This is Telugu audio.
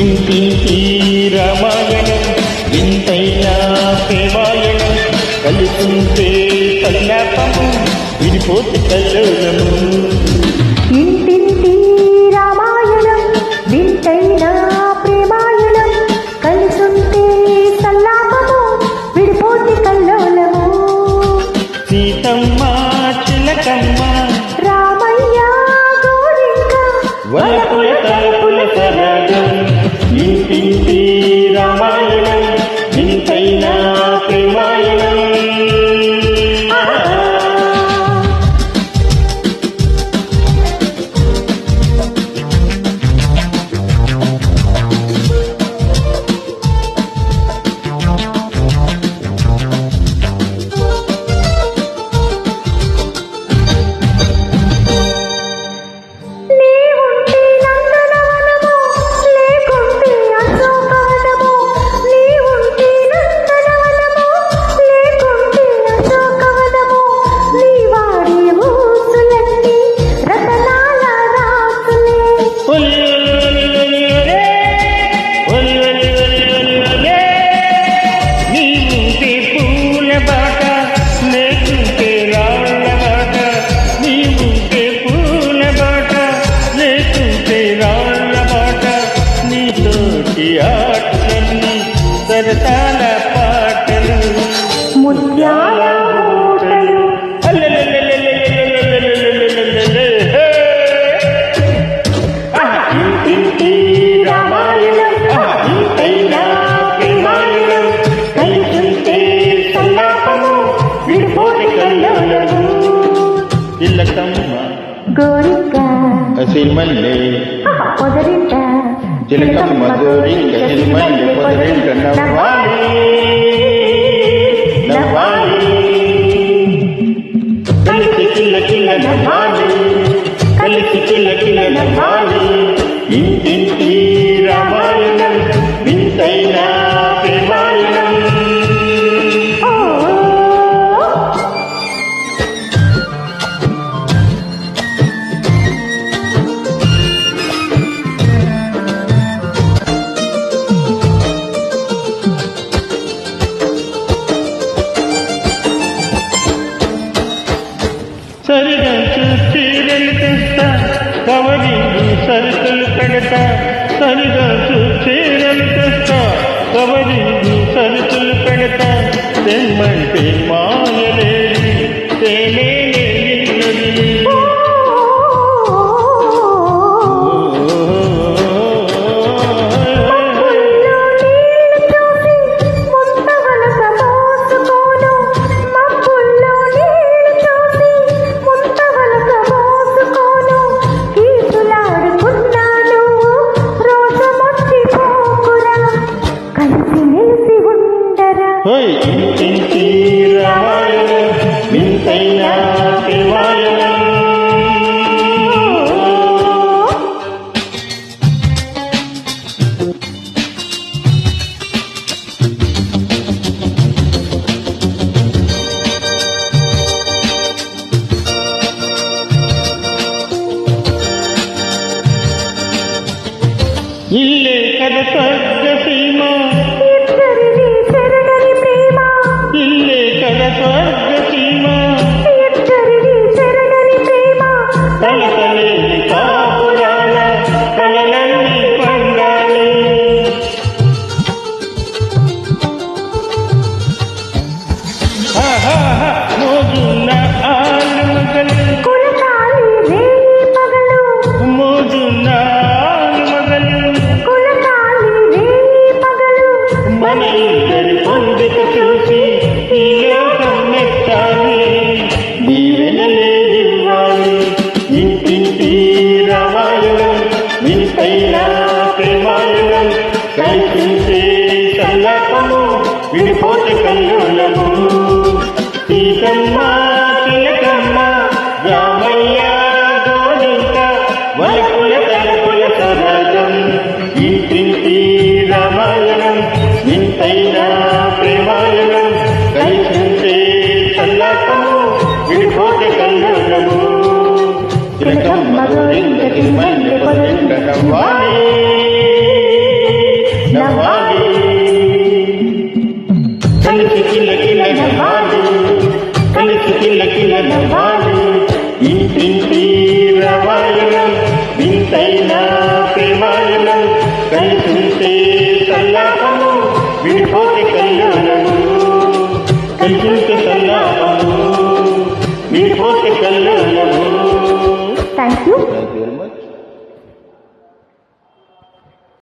ఇంటి రామాయణం ఇంతైనా ప్రేమాయణం కలుపుంటే కల్లాపము విడిపోతే కల్లోలము. கண்ணா ముత్తరతాల పాటలు. ముత్యాల మూటలు ఇల్లకమ్మ గోరిక. సిరిమల్లే పొదరింట Tiene que haber más de 20, tiene más de 40, no. వెడత కవరి సరుకులు పెడత సరిగా చూసేనలు తెస్తా కవరి Hoi Ramaya Mintaya Devaya ಇಲ್ಲೇ ಕದ ಸ್ವರ್ಗ ಸೀಮಾ. విడిపోతే కళ్యాణము కలిసింటే కళ్యాణము విడిపోతే కళ్యాణము thank you thank you very much